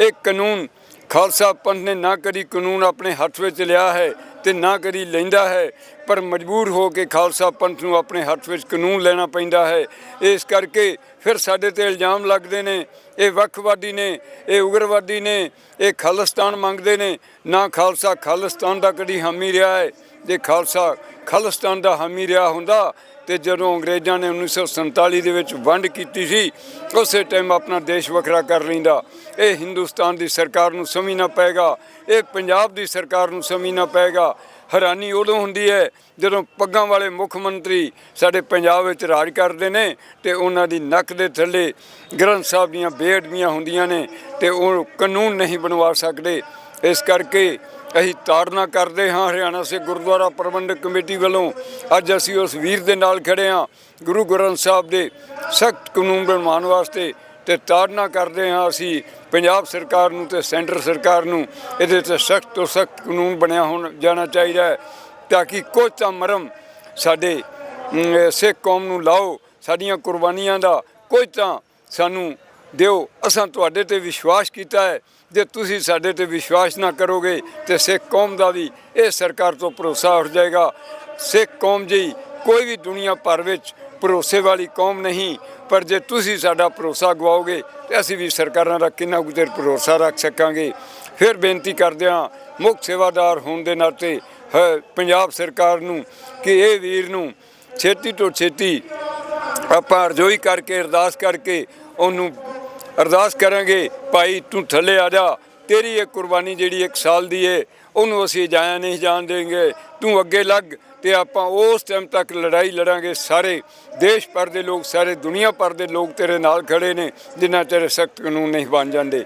ਇਹ ਕਾਨੂੰਨ ਖਾਲਸਾ ਪੰਥ ਨੇ ਨਾ ਕਦੀ ਕਾਨੂੰਨ ਆਪਣੇ ਹੱਥ ਵਿੱਚ ਲਿਆ ਹੈ ਤੇ ਨਾ ਕਦੀ ਲੈਂਦਾ ਹੈ। ਪਰ ਮਜਬੂਰ ਹੋ ਕੇ ਖਾਲਸਾ ਪੰਥ ਨੂੰ ਆਪਣੇ ਹੱਥ ਵਿੱਚ ਕਾਨੂੰਨ ਲੈਣਾ ਪੈਂਦਾ ਹੈ। ਇਸ ਕਰਕੇ ਫਿਰ ਸਾਡੇ ਤੇ ਇਲਜ਼ਾਮ ਲੱਗਦੇ ਨੇ, ਇਹ ਵੱਖਵਾਦੀ ਨੇ, ਇਹ ਉਗਰਵਾਦੀ ਨੇ, ਇਹ ਖਾਲਿਸਤਾਨ ਮੰਗਦੇ ਨੇ। ਨਾ ਖਾਲਸਾ ਖਾਲਿਸਤਾਨ ਦਾ ਕਦੀ ਹਾਮੀ ਰਿਹਾ ਹੈ, ਜੇ ਖਾਲਸਾ ਖਾਲਿਸਤਾਨ ਦਾ ਹਾਮੀ ਰਿਹਾ ਹੁੰਦਾ ਤੇ ਜਦੋਂ ਅੰਗਰੇਜ਼ਾਂ ਨੇ 1947 ਦੇ ਵਿੱਚ ਵੰਡ ਕੀਤੀ ਸੀ, ਉਸੇ ਟਾਈਮ ਆਪਣਾ ਦੇਸ਼ ਵੱਖਰਾ ਕਰ ਲੈਂਦਾ। ਇਹ ਹਿੰਦੁਸਤਾਨ ਦੀ ਸਰਕਾਰ ਨੂੰ ਸਮਝਣਾ ਪਏਗਾ, ਇਹ ਪੰਜਾਬ ਦੀ ਸਰਕਾਰ ਨੂੰ ਸਮਝਣਾ ਪਏਗਾ। ਹੈਰਾਨੀ ਉਦੋਂ ਹੁੰਦੀ ਹੈ ਜਦੋਂ ਪੱਗਾਂ ਵਾਲੇ ਮੁੱਖ ਮੰਤਰੀ ਸਾਡੇ ਪੰਜਾਬ ਵਿੱਚ ਰਾਜ ਕਰਦੇ ਨੇ ਤੇ ਉਹਨਾਂ ਦੀ ਨੱਕ ਦੇ ਥੱਲੇ ਗ੍ਰੰਥ ਸਾਹਿਬ ਦੀਆਂ ਬੇਅਦਬੀਆਂ ਹੁੰਦੀਆਂ ਨੇ ਤੇ ਉਹ ਕਾਨੂੰਨ ਨਹੀਂ ਬਣਵਾ ਸਕਦੇ। ਇਸ ਕਰਕੇ ਅਸੀਂ ਤਾੜਨਾ ਕਰਦੇ ਹਾਂ। ਹਰਿਆਣਾ ਸੇ ਗੁਰਦੁਆਰਾ ਪ੍ਰਬੰਧਕ ਕਮੇਟੀ ਵੱਲੋਂ ਅੱਜ ਅਸੀਂ ਉਸ ਵੀਰ ਦੇ ਨਾਲ ਖੜੇ ਹਾਂ। ਗੁਰੂ ਗ੍ਰੰਥ ਸਾਹਿਬ ਦੇ ਸਖਤ ਕਾਨੂੰਨ ਬਣਵਾਉਣ ਵਾਸਤੇ ਤੇ ਤਾੜਨਾ ਕਰਦੇ ਹਾਂ ਅਸੀਂ ਪੰਜਾਬ ਸਰਕਾਰ ਨੂੰ ਤੇ ਸੈਂਟਰ ਸਰਕਾਰ ਨੂੰ। ਇਹਦੇ ਤੇ ਸਖਤ ਤੋਂ ਸਖਤ ਕਾਨੂੰਨ ਬਣਿਆ ਹੋਣ ਜਾਣਾ ਚਾਹੀਦਾ ਹੈ ਤਾਂ ਕਿ ਕੁਝ ਤਾਂ ਮਰਮ ਸਾਡੇ ਸਿੱਖ ਕੌਮ ਨੂੰ ਲਾਓ, ਸਾਡੀਆਂ ਕੁਰਬਾਨੀਆਂ ਦਾ ਕੁਝ ਤਾਂ ਸਾਨੂੰ ਦਿਓ। ਅਸਾਂ ਤੁਹਾਡੇ ਤੇ ਵਿਸ਼ਵਾਸ ਕੀਤਾ ਹੈ। ਜੇ ਤੁਸੀਂ ਸਾਡੇ ਤੇ ਵਿਸ਼ਵਾਸ ਨਾ ਕਰੋਗੇ ਤੇ ਸਿੱਖ ਕੌਮ ਦਾ ਵੀ ਇਹ ਸਰਕਾਰ ਤੋਂ ਭਰੋਸਾ ਉੱਠ ਜਾਏਗਾ। ਸਿੱਖ ਕੌਮ ਜੀ ਕੋਈ ਵੀ ਦੁਨੀਆ ਭਰ ਵਿੱਚ ਭਰੋਸੇ ਵਾਲੀ ਕੌਮ ਨਹੀਂ ਪਰ ਜੇ ਤੁਸੀਂ ਸਾਡਾ ਭਰੋਸਾ ਗਵਾਓਗੇ ਤੇ ਅਸੀਂ ਵੀ ਸਰਕਾਰਾਂ ਦਾ ਕਿੰਨਾ ਕੁ ਚਿਰ ਭਰੋਸਾ ਰੱਖ ਸਕਾਂਗੇ। ਫਿਰ ਬੇਨਤੀ ਕਰਦੇ ਹਾਂ, ਮੁੱਖ ਸੇਵਾਦਾਰ ਹੋਣ ਦੇ ਨਾਤੇ, ਹੈ, ਪੰਜਾਬ ਸਰਕਾਰ ਨੂੰ ਕਿ ਇਹ ਵੀਰ ਨੂੰ ਛੇਤੀ ਤੋਂ ਛੇਤੀ ਆਪਾਂ ਅਰਜ਼ੋਈ ਕਰਕੇ ਅਰਦਾਸ ਕਰਕੇ ਉਹਨੂੰ ਅਰਦਾਸ ਕਰਾਂਗੇ, ਭਾਈ ਤੂੰ ਥੱਲੇ ਆ ਜਾ ਤੇਰੀ ਇਹ ਕੁਰਬਾਨੀ ਜਿਹੜੀ ਇੱਕ ਸਾਲ ਦੀ ਏ, ਉਹਨੂੰ ਅਸੀਂ ਜਾਇਆ ਨਹੀਂ ਜਾਣ ਦੇਂਗੇ ਤੂੰ ਅੱਗੇ ਲੱਗ ਤੇ ਆਪਾਂ ਉਸ ਟਾਈਮ ਤੱਕ ਲੜਾਈ ਲੜਾਂਗੇ। ਸਾਰੇ ਦੇਸ਼ ਭਰ ਦੇ ਲੋਕ, ਸਾਰੇ ਦੁਨੀਆ ਭਰ ਦੇ ਲੋਕ ਤੇਰੇ ਨਾਲ ਖੜੇ ਨੇ ਜਿਨ੍ਹਾਂ ਤੇਰੇ ਸਖਤ ਕਾਨੂੰਨ ਨਹੀਂ ਬਣ ਜਾਂਦੇ।